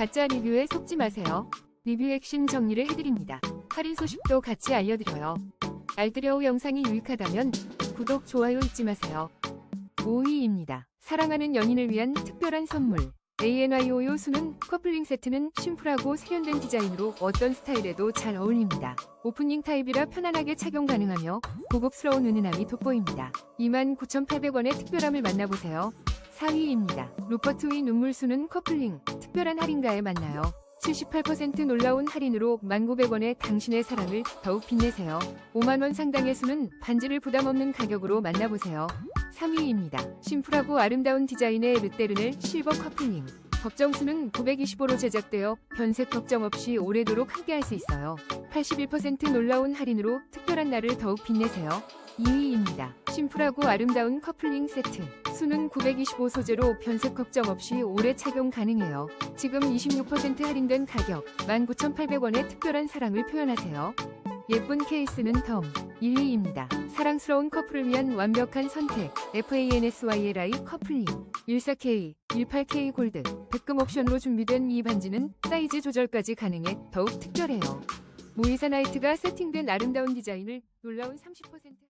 가짜 리뷰에 속지 마세요. 리뷰 핵심 정리를 해드립니다. 할인 소식도 같이 알려드려요. 알뜰여우 영상이 유익하다면 구독, 좋아요 잊지 마세요. 5위입니다. 사랑하는 연인을 위한 특별한 선물. ANYO요 수는 커플링 세트는 심플하고 세련된 디자인으로 어떤 스타일에도 잘 어울립니다. 오프닝 타입이라 편안하게 착용 가능하며 고급스러운 은은함이 돋보입니다. 29,800원의 특별함을 만나보세요. 4위입니다. 루퍼트 위 눈물수는 커플링 특별한 할인가에 만나요. 78% 놀라운 할인으로 1,900원의 당신의 사랑을 더욱 빛내세요. 5만원 상당의 수는 반지를 부담 없는 가격으로 만나보세요. 3위입니다. 심플하고 아름다운 디자인의 르테르넬 실버 커플링. 걱정수는 925로 제작되어 변색 걱정 없이 오래도록 함께할 수 있어요. 81% 놀라운 할인으로 특별한 날을 더욱 빛내세요. 2위입니다. 심플하고 아름다운 커플링 세트. 수는 925 소재로 변색 걱정 없이 오래 착용 가능해요. 지금 26% 할인된 가격 19,800원의 특별한 사랑을 표현하세요. 예쁜 케이스는 덤 1위입니다. 사랑스러운 커플을 위한 완벽한 선택 FANSYLI 커플링 14K, 18K 골드 백금 옵션으로 준비된 이 반지는 사이즈 조절까지 가능해 더욱 특별해요. 모이사 나이트가 세팅된 아름다운 디자인을 놀라운 30%